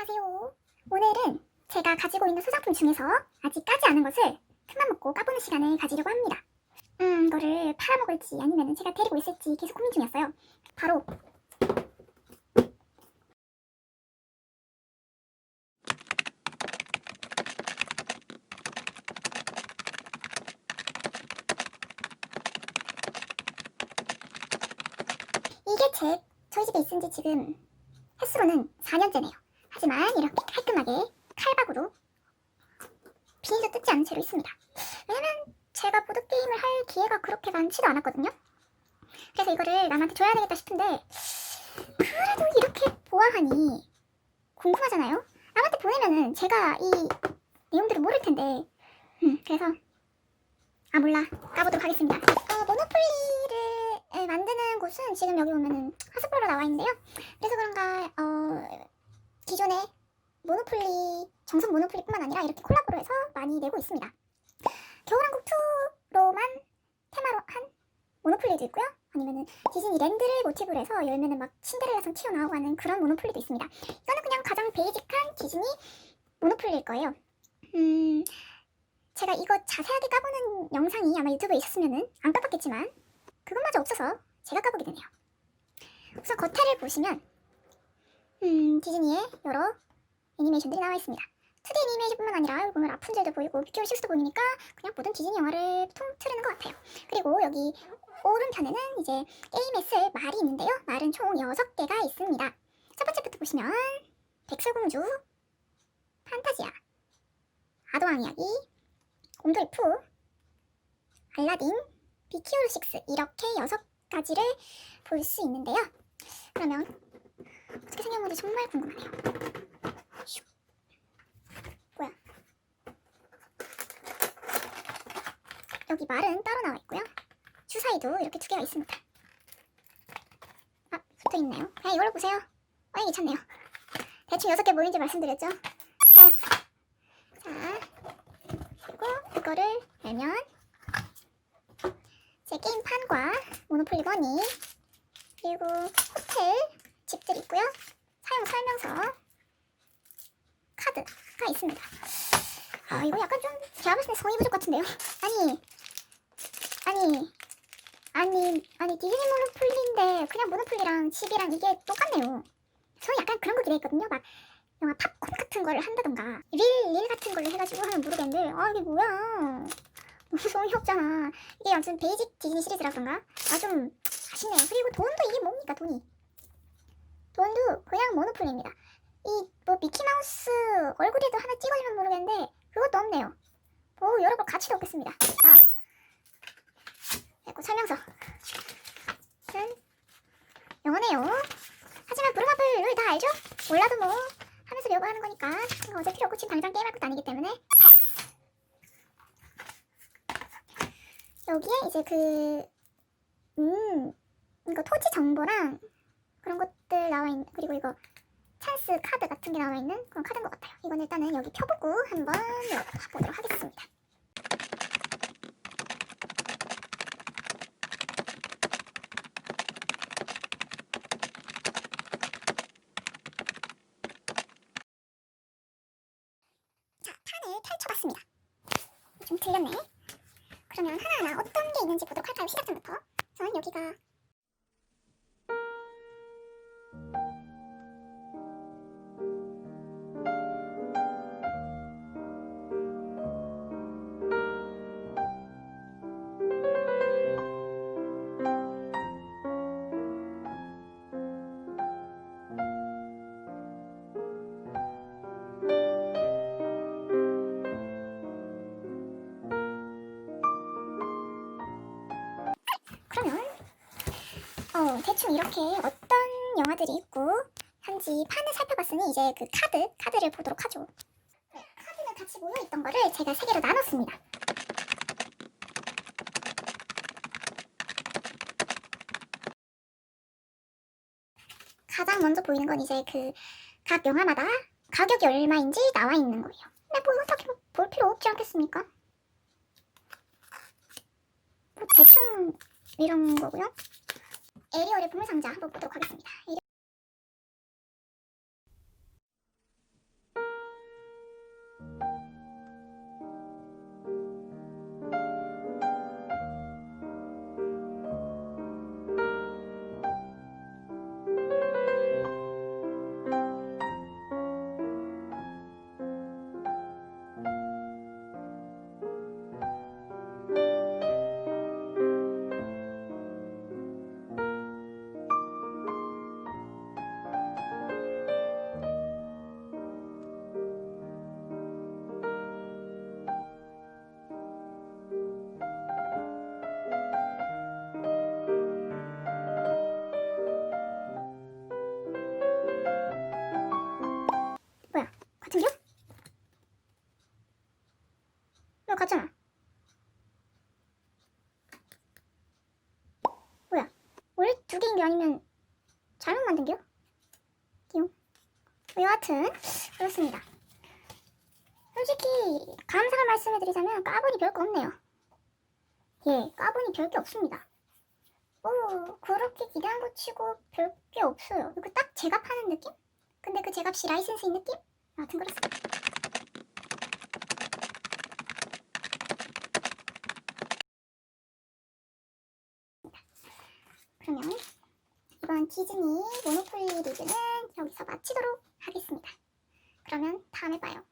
안녕하세요. 오늘은 제가 가지고 있는 소장품 중에서 아직 까지 않은 것을 큰맘 먹고 까보는 시간을 가지려고 합니다. 음, 이거를 팔아먹을지 아니면 제가 데리고 있을지 계속 고민 중이었어요. 바로 이게 제 저희 집에 있은 지 지금 횟수로는 4년째네요. 하지만 이렇게 깔끔하게 칼박으로 비닐도 뜯지 않은 채로 있습니다. 왜냐면 제가 보드게임을 할 기회가 그렇게 많지도 않았거든요. 그래서 이거를 남한테 줘야 되겠다 싶은데 그래도 이렇게 보아하니 궁금하잖아요. 남한테 보내면은 제가 이 내용들을 모를 텐데 음, 그래서 아 몰라 까보도록 하겠습니다. 어, 모노폴리를 에, 만드는 곳은 지금 여기 보면은 하스프로로 나와 있는데요. 그래서 그런가 어, 기존의 모노폴리 정석 모노폴리뿐만 아니라 이렇게 콜라보로 해서 많이 내고 있습니다. 겨울왕국 2로만 테마로 한 모노폴리도 있고요. 아니면은 디즈니 랜드를 모티브로 해서 열면은 막 신데렐라성 튀어나오고 하는 그런 모노폴리도 있습니다. 이거는 그냥 가장 베이직한 디즈니 모노폴리일 거예요. 음, 제가 이거 자세하게 까보는 영상이 아마 유튜브에 있었으면은 안 까봤겠지만 그것마저 없어서 제가 까보게 되네요. 우선 겉에를 보시면 음, 디즈니의 여러 애니메이션들이 나와 있습니다. 2D 애니메이션뿐만 아니라 보면 라푼젤도 보이고 뷰티 식스도 보이니까 그냥 모든 디즈니 영화를 통틀으는 것 같아요. 그리고 여기 오른편에는 이제 게임에 쓸 말이 있는데요. 말은 총 6개가 있습니다. 첫 번째부터 보시면 백설공주, 판타지아, 아도왕 이야기, 곰돌이 푸, 알라딘, 비키오르 식스 이렇게 6가지를 볼 수 있는데요. 그러면 어떻게 생겼는지 정말 궁금하네요. 슉. 뭐야? 여기 말은 따로 나와 있고요. 주사위도 이렇게 두 개가 있습니다. 아, 붙어 있네요. 그냥 이걸로 보세요. 아, 괜찮네요. 대충 여섯 개 모인지 말씀드렸죠? 패스. 자, 그리고 이거를 열면 제 게임판과 모노폴리 버니 그리고 호텔 집들 있고요. 사용 설명서 카드가 있습니다. 아 이거 약간 좀 제가 봤을 때 성의 부족 같은데요. 아니 아니 아니 아니 디즈니 모노폴리인데 그냥 모노폴리랑 집이랑 이게 똑같네요. 저는 약간 그런 거 기대했거든요. 막 영화 팝콘 같은 거를 한다던가 릴, 릴 같은 걸로 해가지고 하면 모르겠는데 아 이게 뭐야 너무 성의 없잖아 이게 완전 베이직 디즈니 시리즈라던가 아 좀 아쉽네요 그리고 돈도 이게 뭡니까 돈이 돈도 그냥 모노폴리입니다. 이 뭐 미키마우스 얼굴에도 하나 찍어주면 모르겠는데 그것도 없네요. 뭐 여러분 가치도 없겠습니다. 아 그리고 설명서. 짠 영어네요. 하지만 브루마블 룰 다 알죠? 몰라도 뭐 하면서 배우고 하는 거니까 이거 어제 필요 없고 지금 당장 게임할 것도 아니기 때문에 여기에 이제 그 음, 이거 토지 정보랑 것들 나와 있는 그리고 이거 찬스 카드 같은 게 나와 있는 그런 카드인 것 같아요. 이건 일단은 여기 펴보고 한번 보도록 하겠습니다. 자, 판을 펼쳐봤습니다. 좀 틀렸네. 그러면 하나하나 어떤 게 있는지 보도록 할까요? 시작점부터. 우선 여기가 대충 이렇게 어떤 영화들이 있고 한지 판을 살펴봤으니 이제 그 카드 카드를 보도록 하죠. 네, 카드는 같이 모여 있던 거를 제가 세 개로 나눴습니다. 가장 먼저 보이는 건 이제 그 각 영화마다 가격이 얼마인지 나와 있는 거예요. 근데 뭐 어떻게 볼 필요 없지 않겠습니까? 뭐 대충 이런 거고요. 에리얼의 보물상자 한번 보도록 하겠습니다. 거잖아. 뭐야? 원래 두 개인 게 아니면 잘못 만든 게요? 기용. 뭐, 여하튼 그렇습니다. 솔직히 감사한 말씀해드리자면 까보니 별거 없네요. 예, 까보니 별게 없습니다. 뭐 그렇게 기대한 것 치고 별게 없어요. 이거 딱 제값하는 느낌? 근데 그 제값이 라이센스인 느낌? 여하튼 그렇습니다. 그러면 이번 디즈니 모노폴리 리뷰는 여기서 마치도록 하겠습니다. 그러면 다음에 봐요.